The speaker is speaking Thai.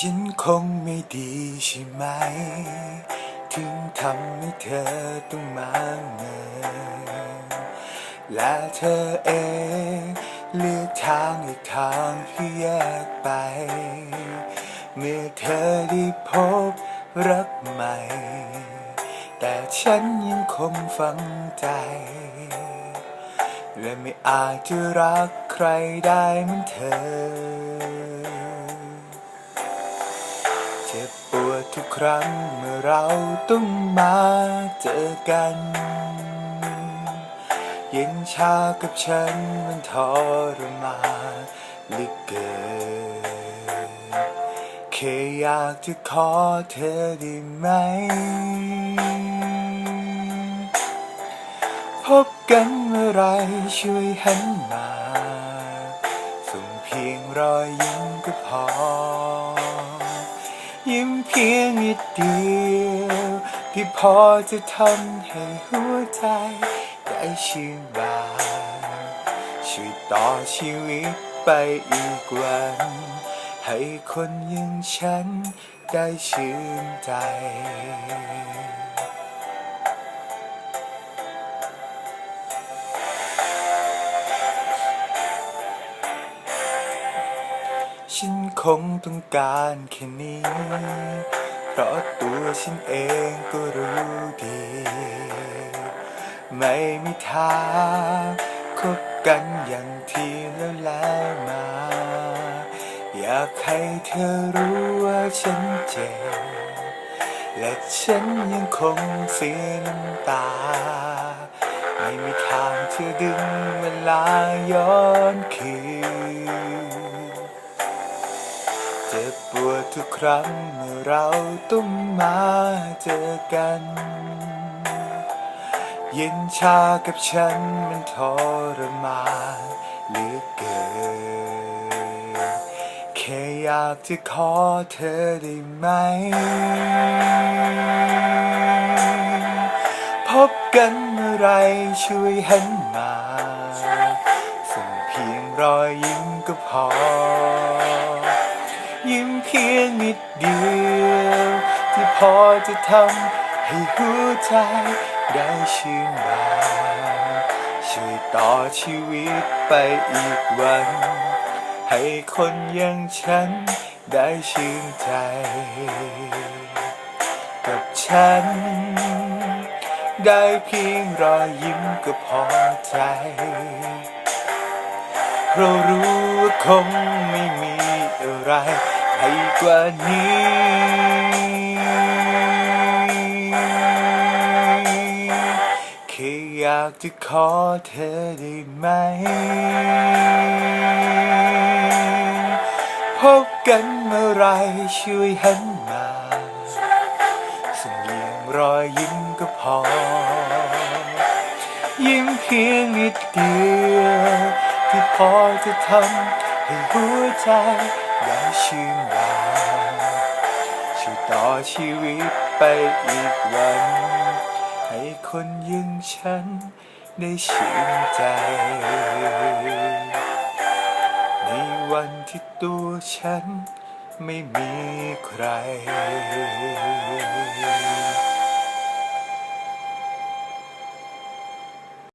ฉันคงไม่ดีใช่ไหม ถึงทำให้เธอต้องมาเมินและเธอเองเลือกทางอีกทางที่แยกไป เมื่อเธอได้พบรักใหม่ แต่ฉันยังคงฝังใจ และไม่อาจจะรักใครได้เหมือนเธอ ครั้งเมื่อเราต้องมาเจอกันเย็นชากับฉันมันทรมานเหลือเกินแค่อยากจะขอเธอได้ไหม พบกันเมื่อไรช่วยหันมา ส่งเพียงรอยยิ้มก็พอ ยิ้มเพียงนิดเดียวที่พอจะทำให้หัวใจได้ชื่นบานช่วยต่อชีวิตไปอีกวัน ให้คนอย่างฉันได้ชื่นใจ ฉันคงต้องการแค่นี้ เพราะตัวฉันเองก็รู้ดี ไม่มีทางคบกันอย่างที่แล้วแล้วมา อยากให้เธอรู้ว่าฉันเจ็บ และฉันยังคงเสียน้ำตา ไม่มีทางจะดึงเวลาย้อนคืน เจ็บปวดทุกครั้งเมื่อเราต้องมาเจอกัน เย็นชากับฉันมันทรมานเหลือเกิน แค่อยากจะขอเธอได้ไหม พบกันเมื่อไรช่วยหันมาส่งเพียงรอยยิ้มก็พอ ยิ้มเพียงนิดเดียว ที่พอจะทำให้หัวใจได้ชื่นบานช่วยต่อชีวิตไปอีกวัน ให้คนอย่างฉันได้ชื่นใจ กับฉัน ได้เพียงรอยยิ้มก็พอใจเรารู้ว่าคงไม่มีอะไร ไปกว่านี้ แค่อยากจะขอเธอได้ไหม พบกันเมื่อไรช่วยหันมาส่งเพียงรอยยิ้มก็พอ ยิ้มเพียงนิดเดียว ที่พอจะทำให้หัวใจ ได้ชื่นบานช่วยต่อชีวิตไปอีกวัน ให้คนอยังฉันได้ชื่นใจ ในวันที่ตัวฉันไม่มีใคร